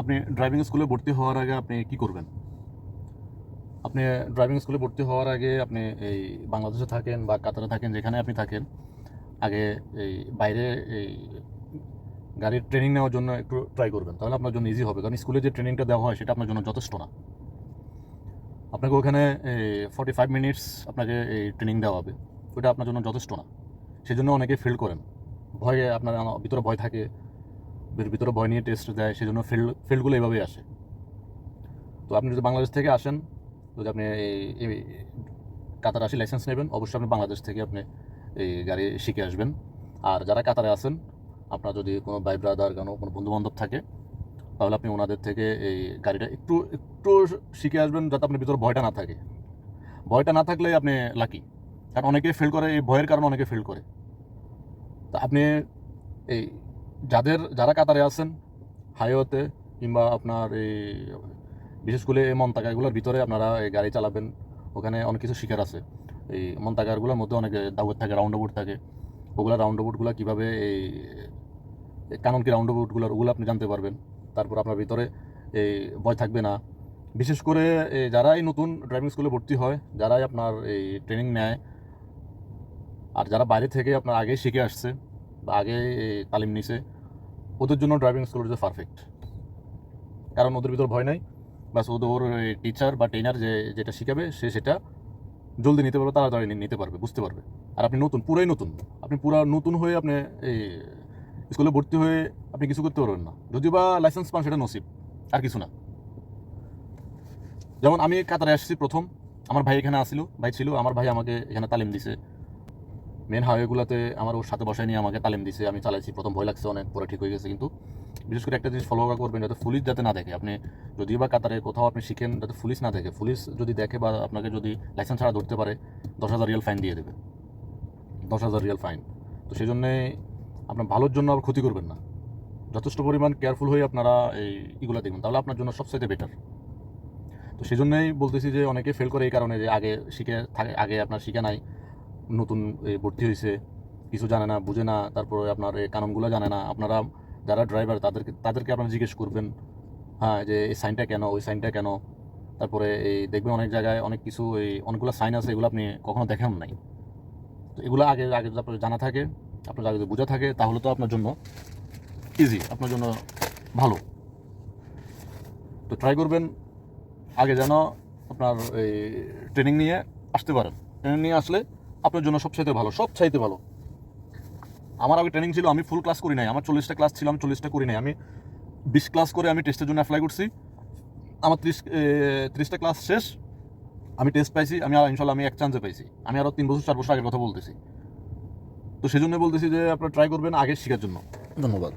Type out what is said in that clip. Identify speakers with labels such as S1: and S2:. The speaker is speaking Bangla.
S1: আপনি ড্রাইভিং স্কুলে ভর্তি হওয়ার আগে আপনি কি করবেন? আপনি ড্রাইভিং স্কুলে ভর্তি হওয়ার আগে আপনি এই বাংলাদেশে থাকেন বা কাতারে থাকেন, যেখানে আপনি থাকেন, আগে এই বাইরে এই গাড়ির ট্রেনিং নেওয়ার জন্য একটু ট্রাই করবেন। তাহলে আপনার জন্য ইজি হবে। কারণ স্কুলে যে ট্রেনিংটা দেওয়া হয়, সেটা আপনার জন্য যথেষ্ট না। আপনাকে ওখানে ফর্টি ফাইভ মিনিটস আপনাকে এই ট্রেনিং দেওয়া হবে। ওটা আপনার জন্য যথেষ্ট না। সেই জন্য অনেকে ফেল করেন। ভয়ে আপনার ভিতরে ভয় থাকে। ভিতরে- ভিতরে ভয় নিয়ে টেস্ট দেয় সেই জন্য ফেল ফেলগুলো এইভাবেই আসে। তো আপনি যদি বাংলাদেশ থেকে আসেন, যদি আপনি এই কাতার আসি লাইসেন্স নেবেন, অবশ্যই আপনি বাংলাদেশ থেকে আপনি এই গাড়ি শিখে আসবেন। আর যারা কাতারে আছেন, আপনার যদি কোনো ভাই ব্রাদার কোনো কোনো বন্ধু বান্ধব থাকে, তাহলে আপনি ওনাদের থেকে এই গাড়িটা একটু একটু শিখে আসবেন, যাতে আপনার ভিতরে ভয়টা না থাকে। ভয়টা না থাকলে আপনি লাকি কারণ অনেকে ফেল করে, এই ভয়ের কারণে অনেকে ফেল করে। তা আপনি এই যাদের, যারা কাতারে আছেন, হাইওয়েতে কিংবা আপনার এই বিশেষ করে এই মন্তাকা এগুলোর ভিতরে আপনারা এই গাড়ি চালাবেন, ওখানে অনেক কিছু শিকার আছে। এই মন্তাকারগুলোর মধ্যে অনেক দাউদ থাকে রাউন্ড অবুট থাকে। ওগুলো রাউন্ড অবুটগুলো কীভাবে এই এই কানন কি রাউন্ড অবুটগুলোর ওগুলো আপনি জানতে পারবেন। তারপর আপনার ভিতরে এই ভয় থাকবে না। বিশেষ করে এই যারাই নতুন ড্রাইভিং স্কুলে ভর্তি হয়, যারাই আপনার এই ট্রেনিং নেয়, আর যারা বাইরে থেকে আপনার আগেই শিখে আসছে আগে তালিম নিছে, ওদের জন্য ড্রাইভিং স্কুল হচ্ছে পারফেক্ট কারণ ওদের ভিতর ভয় নাই। বাস ওদের ওর টিচার বা ট্রেনার যে যেটা শিখাবে, সে সেটা জলদি নিতে পারবে, তাড়াতাড়ি নিতে পারবে, বুঝতে পারবে। আর আপনি নতুন, পুরাই নতুন। আপনি পুরা নতুন হয়ে আপনি এই স্কুলে ভর্তি হয়ে আপনি কিছু করতে পারবেন না। যদি বা লাইসেন্স পান, সেটা নসিব। আর কিছু না। যেমন আমি কাতারে আসছি প্রথম। আমার ভাই এখানে আসছিল ভাই ছিল, আমার ভাই আমাকে এখানে তালিম দিছে। মেন হাইওয়েগুলোতে আমার ওর সাথে বসায় নিয়ে আমাকে তালিম দিছে, আমি চালাইছি, প্রথম ভয় লাগছে অনেক, পরে ঠিক হয়ে গেছে। কিন্তু বিশেষ করে একটা জিনিস ফলো করবেন, যাতে পুলিশ যাতে না দেখে। আপনি যদি বা কাতারে কোথাও আপনি শিখেন, যাতে পুলিশ না দেখে। পুলিশ যদি দেখে বা আপনাকে যদি লাইসেন্স ছাড়া ধরতে পারে, দশ হাজার রিয়াল ফাইন দিয়ে দেবে। দশ হাজার রিয়াল ফাইন তো সেই জন্যে আপনার ভালোর জন্য আবার ক্ষতি করবেন না। যথেষ্ট পরিমাণ কেয়ারফুল হয়ে আপনারা এই ইগুলো দেখবেন। তাহলে আপনার জন্য সবচাইতে বেটার তো সেই জন্যই বলতেছি যে, অনেকে ফেল করে এই কারণে যে, আগে শিখে থাকে, আগে আপনার শিখে নাই। নতুন ভর্তি হয়েছে কিছু জানে না, বুঝে না, তারপরে আপনার এই কানুনগুলো জানে না, আপনারা যারা ড্রাইভার তাদেরকে তাদেরকে আপনারা জিজ্ঞেস করবেন হ্যাঁ যে এই সাইনটা কেন, ওই সাইনটা কেন? তারপরে এই দেখবেন অনেক জায়গায় অনেক কিছু এই অনেকগুলো সাইন আছে, এগুলো আপনি কখনো দেখেন নাই। তো এগুলো আগে আগে আপনার জানা থাকে, আপনার আগে যদি বোঝা থাকে, তাহলে তো আপনার জন্য ইজি আপনার জন্য ভালো। তো ট্রাই করবেন, আগে যেন আপনার এই ট্রেনিং নিয়ে আসতে পারেন। ট্রেনিং নিয়ে আসলে আপনার জন্য সবচাইতে ভালো সবচাইতে ভালো। আমার আগে ট্রেনিং ছিল, আমি ফুল ক্লাস করি নাই। আমার চল্লিশটা ক্লাস ছিল আমি চল্লিশটা করি নাই। আমি বিশ ক্লাস করে আমি টেস্টের জন্য অ্যাপ্লাই করছি। আমার ত্রিশ ত্রিশটা ক্লাস শেষ। আমি টেস্ট পাইছি, আমি আর ইনশাল্লাহ আমি এক চান্সে পাইছি। আমি আরও তিন বছর, চার বছর আগের কথা বলতেছি। তো সেই জন্য বলতেছি যে, আপনারা ট্রাই করবেন আগে শেখার জন্য। ধন্যবাদ।